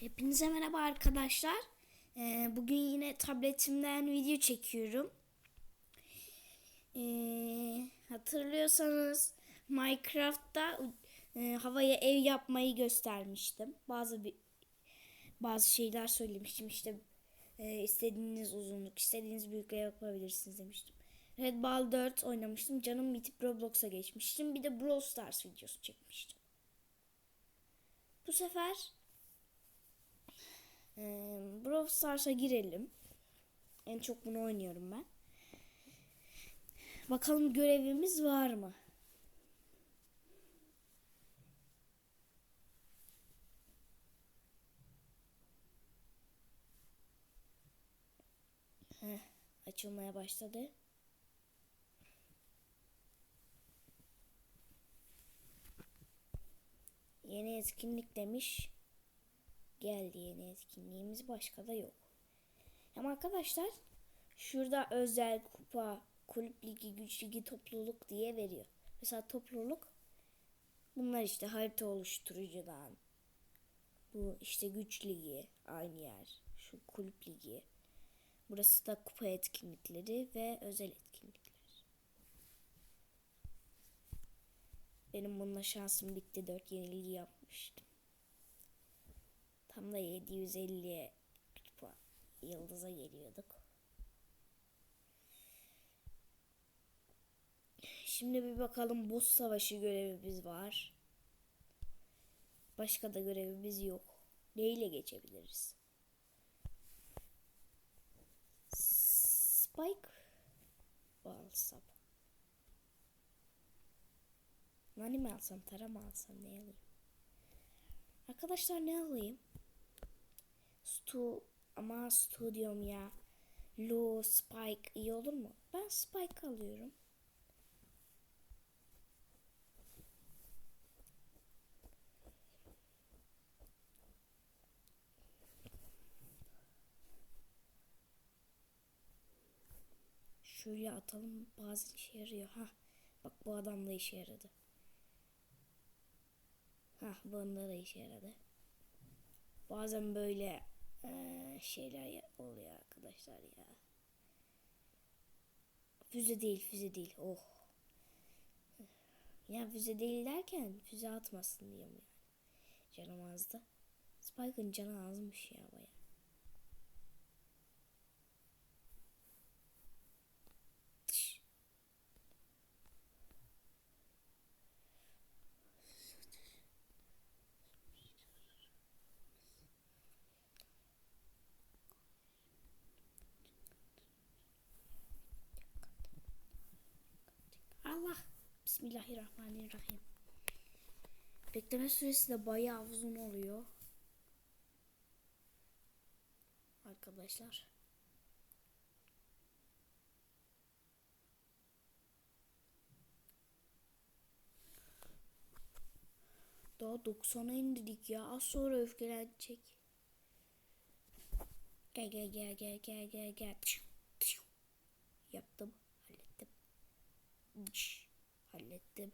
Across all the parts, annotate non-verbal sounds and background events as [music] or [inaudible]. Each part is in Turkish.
Hepinize merhaba arkadaşlar. Ee, bugün yine tabletimden video çekiyorum. Ee, hatırlıyorsanız Minecraft'ta e, havaya ev yapmayı göstermiştim. Bazı bir bazı şeyler söylemiştim. İşte e, istediğiniz uzunluk, istediğiniz büyüklüğe yapabilirsiniz demiştim. Red Ball 4 oynamıştım. Canım bitip Roblox'a geçmiştim. Bir de Brawl Stars videosu çekmiştim. Bu sefer ee, Brawl Stars'a girelim. En çok bunu oynuyorum ben. Bakalım görevimiz var mı? Heh, açılmaya başladı. Yeni etkinlik demiş geldi yeni etkinliğimiz başka da yok. Ama arkadaşlar şurada özel kupa, kulüp ligi, güç ligi, topluluk diye veriyor. Mesela topluluk bunlar işte harita oluşturucudan. Bu işte güç ligi aynı yer. Şu kulüp ligi. Burası da kupa etkinlikleri ve özel etkinlikler. Benim bununla şansım bitti. 4 yenilgi yapmıştım. Tam da 750'ye kupa yıldıza geliyorduk. Şimdi bir bakalım boss savaşı görevimiz var. Başka da görevimiz yok. Neyle geçebiliriz? Spike alsam. Nani mi alsam, tara mı alsam, ne alayım? Arkadaşlar ne alayım? Stu ama Stu diyorum ya. Lu, Spike iyi olur mu? Ben Spike alıyorum. Şöyle atalım bazen işe yarıyor. Ha, bak bu adam da işe yaradı. Ha, bunda da işe yaradı. Bazen böyle eee, şeyler oluyor arkadaşlar ya. Füze değil, füze değil. Oh. Ya füze değil derken füze atmasın diyorum yani. Canım azdı. Spike'ın canı azmış ya baya. Allah. Bismillahirrahmanirrahim. Bekleme süresi de bayağı uzun oluyor. Arkadaşlar. Daha 90'a indirdik ya. Az sonra öfkelenecek. Gel gel gel gel gel gel gel. Yaptım. Hallettim. Şş, hallettim.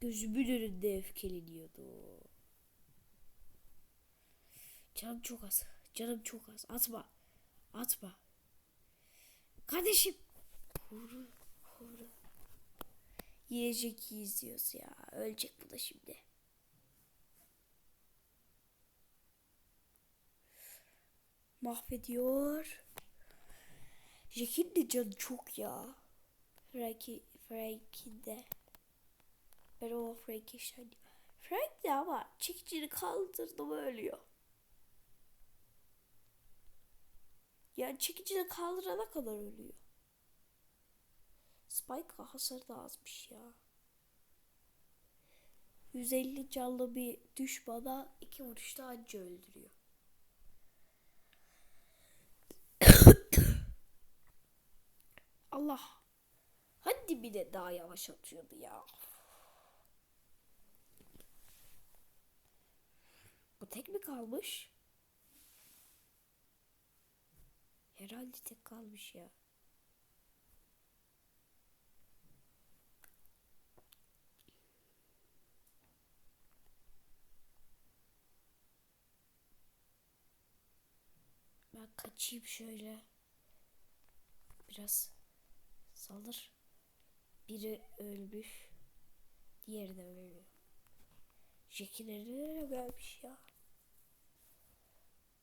Gözümün önünde öfkeleniyordu. Canım çok az. Canım çok az. Atma. Atma. Kardeşim. Kuru. Kuru. Yiyecek izliyoruz ya. Ölecek bu da şimdi. Mahvediyor. Jack'in de canı çok ya. Frankie, Frankie de. Ben o Frankie şey Frank de ama çekicini kaldırdı mı ölüyor. Yani çekicini kaldırana kadar ölüyor. Spike hasarı da azmış ya. 150 canlı bir düşmana iki vuruşta anca öldürüyor. Allah. Hadi bir de daha yavaş atıyordu ya. Bu tek mi kalmış? Herhalde tek kalmış ya. Ben kaçayım şöyle. Biraz salır. Biri ölmüş. Diğeri de ölüyor. Jekileri gelmiş ya.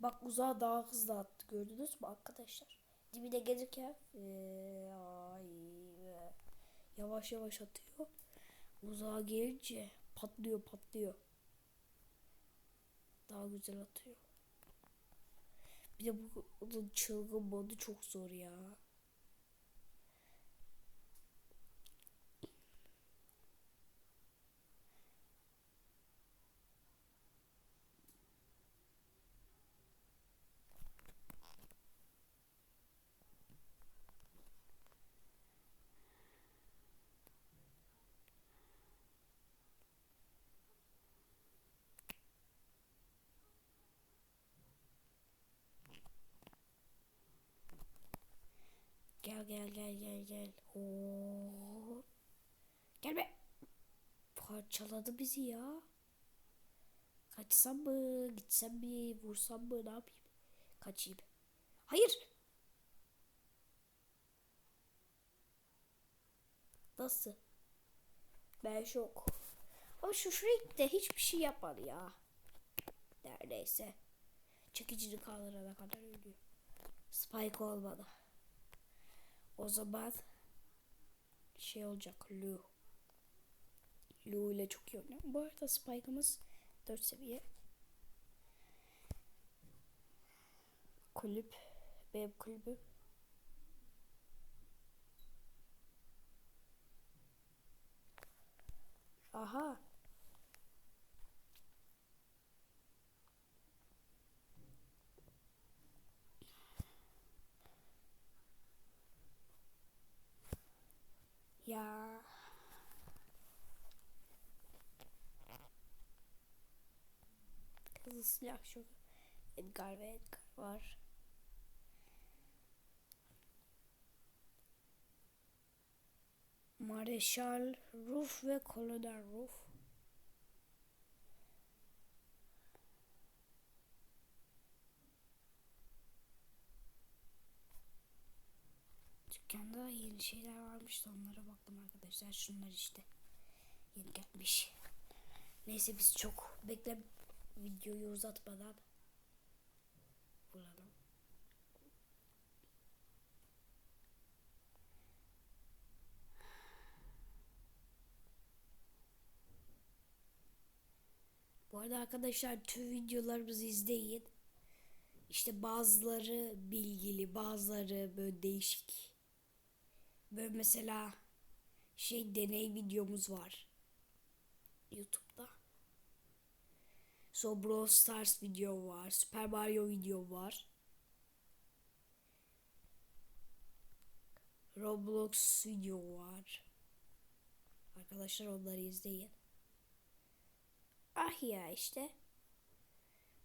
Bak uzağa daha hızlı attı gördünüz mü arkadaşlar? Dibine gelirken ee, ay, ee, yavaş yavaş atıyor. Uzağa gelince patlıyor patlıyor. Daha güzel atıyor. Bir de bu bunun çılgın modu çok zor ya. Gel gel gel gel. Hop. Gel be. Parçaladı bizi ya. Kaçsam mı? Gitsem mi? Vursam mı? Ne yapayım? Kaçayım. Hayır. Nasıl? Ben şok. Ama şu Shrek de hiçbir şey yapmadı ya. Neredeyse. Çekicini kaldırana kadar ölüyor. Spike olmadı. O zaman şey olacak Lu. Lu ile çok iyi oynuyor. Bu arada Spike'ımız 4 seviye. Kulüp. Benim kulübüm. Aha. Ya. Hızlı silah şu. Edgar ve Edgar var. Mareşal Ruf ve Kolonel Ruf. Dükkanda yeni şeyler varmış da onlara baktım arkadaşlar. Şunlar işte. Yeni gelmiş. Neyse biz çok bekle videoyu uzatmadan bulalım. Bu arada arkadaşlar tüm videolarımızı izleyin. İşte bazıları bilgili, bazıları böyle değişik. Böyle mesela şey deney videomuz var. YouTube'da. So Brawl Stars video var. Super Mario video var. Roblox video var. Arkadaşlar onları izleyin. Ah ya işte.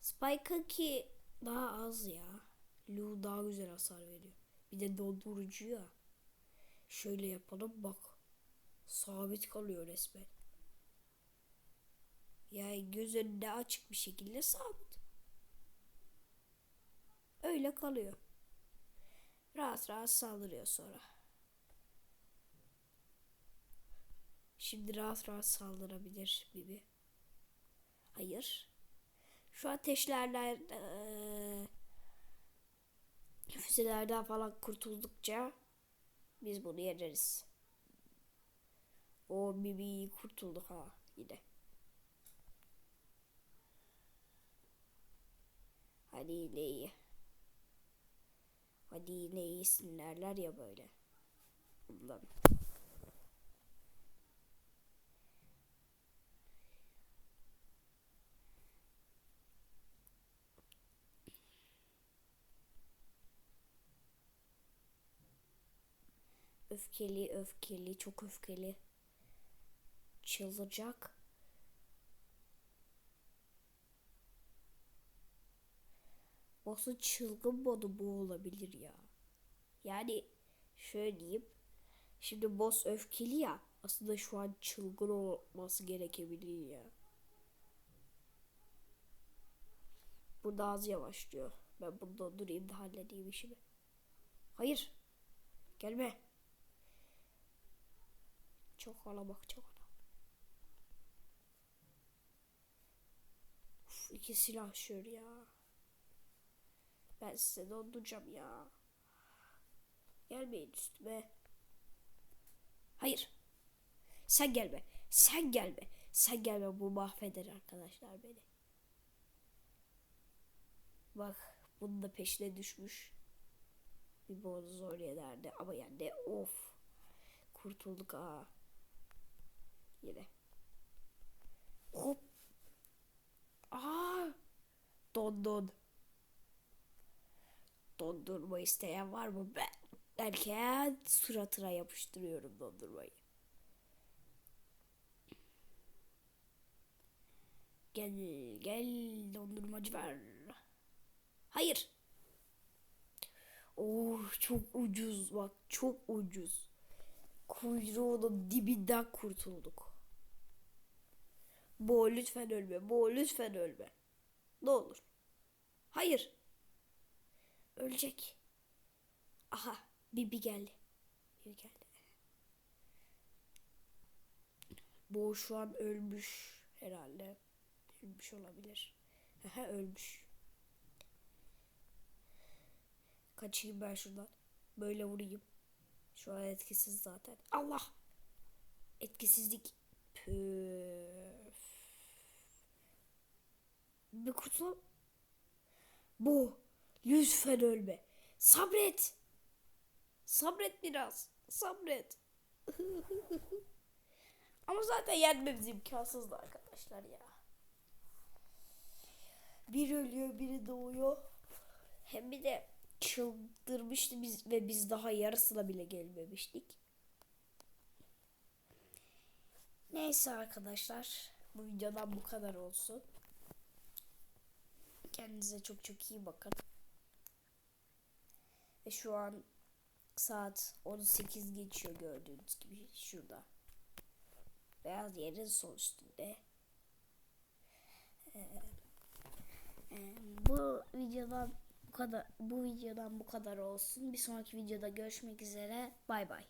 Spike'ın ki daha az ya. Lu daha güzel hasar veriyor. Bir de dondurucu ya. Şöyle yapalım bak. Sabit kalıyor resmen. Yani göz önünde açık bir şekilde sabit. Öyle kalıyor. Rahat rahat saldırıyor sonra. Şimdi rahat rahat saldırabilir Bibi. Hayır. Şu ateşlerden ee, füzelerden falan kurtuldukça biz bunu yeneriz. O Bibi kurtulduk ha yine. Yine iyisin derler ya böyle. Bundan. Öfkeli, öfkeli, çok öfkeli. Çıldıracak. Boss'un çılgın modu bu olabilir ya. Yani şöyle diyeyim. Şimdi boss öfkeli ya. Aslında şu an çılgın olması gerekebilir ya. Burada az yavaşlıyor. Ben bunda durayım da halledeyim işimi. Hayır. Gelme. Çok hala bak çok hala. Uf, iki silah şöyle ya. Ben size donduracağım ya. Gelmeyin üstüme. Hayır. Sen gelme. Sen gelme. Sen gelme. Bu mahveder arkadaşlar beni. Bak bunun da peşine düşmüş. Bir boğazı zor yerlerde ama yani of. Kurtulduk ha. Yine. Hop. Aa. Don don. Dondurma isteyen var mı? Ben derken suratına yapıştırıyorum dondurmayı. Gel gel dondurmacı ver. Hayır. Oh çok ucuz bak çok ucuz. Kuyruğunun dibinden kurtulduk. Bo lütfen ölme. Bo lütfen ölme. Ne olur. Hayır. Ölecek. Aha Bibi geldi. Bibi geldi. Bu şu an ölmüş herhalde. Ölmüş olabilir. Aha ölmüş. Kaçayım ben şuradan. Böyle vurayım. Şu an etkisiz zaten. Allah! Etkisizlik. Püf. Bir kutu. Bu. Lütfen ölme. Sabret. Sabret biraz. Sabret. [laughs] Ama zaten yenmemiz imkansızdı arkadaşlar ya. Biri ölüyor, biri doğuyor. Hem bir de çıldırmıştı biz ve biz daha yarısına bile gelmemiştik. Neyse arkadaşlar. Bu videodan bu kadar olsun. Kendinize çok çok iyi bakın. Ve şu an saat 18 geçiyor gördüğünüz gibi şurada. Beyaz yerin sol üstünde. Ee, e, bu videodan bu kadar bu videodan bu kadar olsun. Bir sonraki videoda görüşmek üzere. Bay bay.